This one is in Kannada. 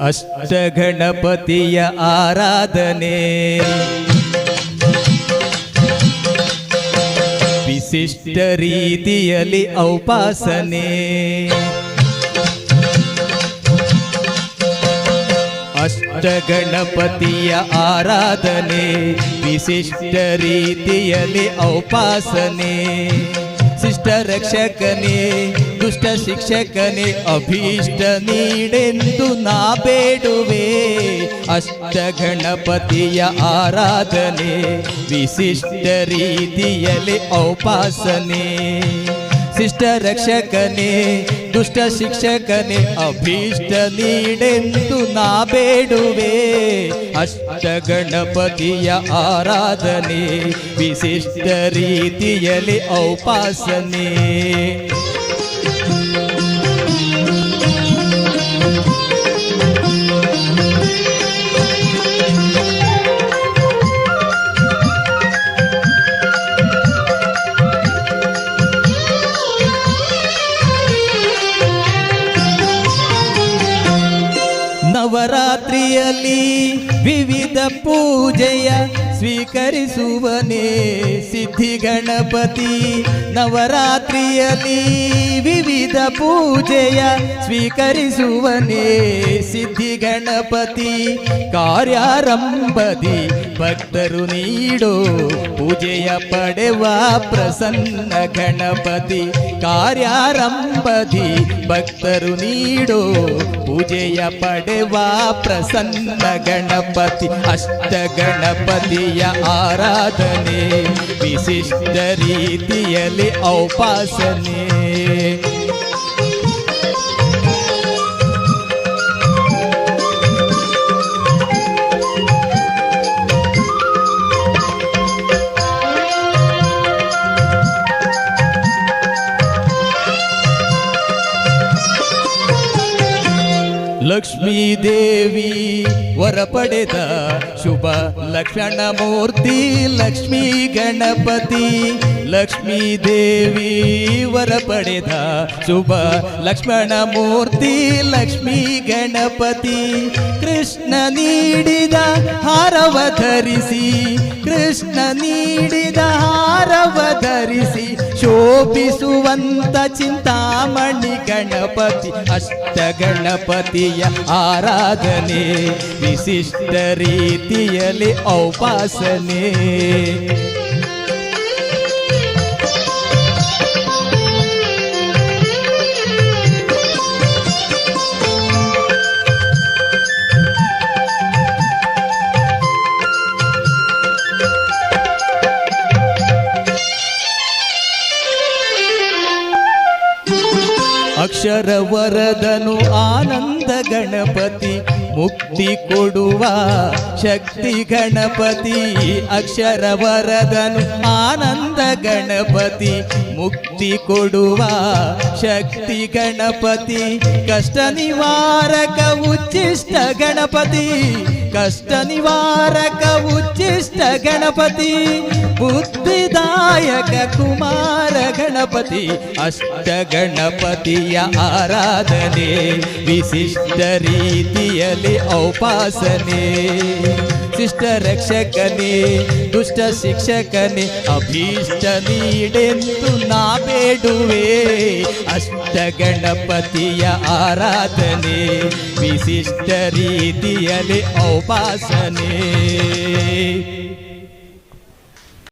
ಅಷ್ಟ ಗಣಪತಿಯ ಆರಾಧನೆ. ವಿಶಿಷ್ಟ ರೀತಿಯಲ್ಲಿ ಔಪಾಸನೆ. ಅಷ್ಟಗಣಪತಿಯ ಆರಾಧನೆ ವಿಶಿಷ್ಟ ರೀತಿಯಲ್ಲಿ ಔಪಾಸನೆ. ಶಿಷ್ಟ ರಕ್ಷಕನೇ ದುಷ್ಟ ಶಿಕ್ಷಕನೇ ಅಭೀಷ್ಟ ನೀಡೆಂದು ನಾ ಬೇಡುವೆ. ಅಷ್ಟ ಗಣಪತಿಯ ಆರಾಧನೆ ವಿಶಿಷ್ಟ ರೀತಿಯಲ್ಲಿ ಔಪಾಸನೆ. ಶಿಷ್ಟ ರಕ್ಷಕನೇ ದುಷ್ಟ ಶಿಕ್ಷಕನೇ ಅಭೀಷ್ಟ ನೀಡೆಂದು ನಾ ಬೇಡುವೆ. ಅಷ್ಟ ಗಣಪತಿಯ ಆರಾಧನೆ ವಿಶಿಷ್ಟ ರೀತಿಯಲ್ಲಿ ಔಪಾಸನೆ. ನವರಾತ್ರಿಯಲ್ಲಿ ವಿವಿಧ ಪೂಜೆಯ ಸ್ವೀಕರಿಸುವನೇ ಸಿದ್ಧಿ ಗಣಪತಿ. ನವರಾತ್ರಿಯಲ್ಲಿ ವಿವಿಧ ಪೂಜೆಯ ಸ್ವೀಕರಿಸುವನೇ ಸಿದ್ಧಿ ಗಣಪತಿ. ಕಾರ್ಯಾರಂಭದಿ ಭಕ್ತರು ನೀಡೋ ಪೂಜೆಯ ಪಡೆವ ಪ್ರಸನ್ನ ಗಣಪತಿ. ಕಾರ್ಯಾರಂಭದಿ ಭಕ್ತರು ನೀಡೋ ಪೂಜೆಯ ಪಡೆವ ಪ್ರಸನ್ನ ಗಣಪತಿ ಅಷ್ಟ ಗಣಪತಿಯ ಆರಾಧನೆ ವಿಶಿಷ್ಟ ರೀತಿಯಲ್ಲಿ ಔಪಾಸನೆ. ಲಕ್ಷ್ಮೀ ದೇವಿ ವರ ಪಡೆದ ಶುಭ ಲಕ್ಷಣ ಮೂರ್ತಿ, ಲಕ್ಷ್ಮೀ ಗಣಪತಿ. ಲಕ್ಷ್ಮೀ ದೇವಿ ವರ ಪಡೆದ ಶುಭ ಲಕ್ಷ್ಮಣ ಮೂರ್ತಿ, ಲಕ್ಷ್ಮೀ ಗಣಪತಿ. ಕೃಷ್ಣ ನೀಡಿದ ಹಾರವ ಧರಿಸಿ, ಕೃಷ್ಣ ನೀಡಿದ ಹಾರವ ಧರಿಸಿ ಶೋಭಿಸುವಂತ ಚಿಂತಾಮಣಿ ಗಣಪತಿ ಅಷ್ಟ ಗಣಪತಿಯ ಆರಾಧನೆ ವಿಶಿಷ್ಟ ರೀತಿಯಲ್ಲಿ ಔಪಾಸನೆ. ಅಕ್ಷರ ಆನಂದ ಗಣಪತಿ, ಮುಕ್ತಿ ಕೊಡುವ ಶಕ್ತಿ ಗಣಪತಿ. ಅಕ್ಷರ ವರದನು ಆನಂದ ಗಣಪತಿ, ಮುಕ್ತಿ ಕೊಡುವ ಶಕ್ತಿ ಗಣಪತಿ. ಕಷ್ಟ ನಿವಾರಕ ಉಚ್ಚಿಷ್ಟ ಗಣಪತಿ. ಕಷ್ಟ ನಿವಾರಕ ಉಚ್ಚಿಷ್ಟ ಗಣಪತಿ ಬುದ್ಧಿದಾಯಕ ಕುಮಾರ ಗಣಪತಿ ಅಷ್ಟ ಗಣಪತಿಯ ಆರಾಧನೆ ವಿಶಿಷ್ಟ ರೀತಿಯಲ್ಲಿ ಔಪಾಸನೆ. ಶಿಷ್ಟ ರಕ್ಷಕನೇ ದುಷ್ಟ ಶಿಕ್ಷಕನೇ ಅಭೀಷ್ಟ ನೀಡೆಂದು ನಾ ಬೇಡುವೆ. ಅಷ್ಟ ಗಣಪತಿಯ ಆರಾಧನೆ ವಿಶಿಷ್ಟ ರೀತಿಯಲ್ಲಿ ಔಪಾಸನೆ.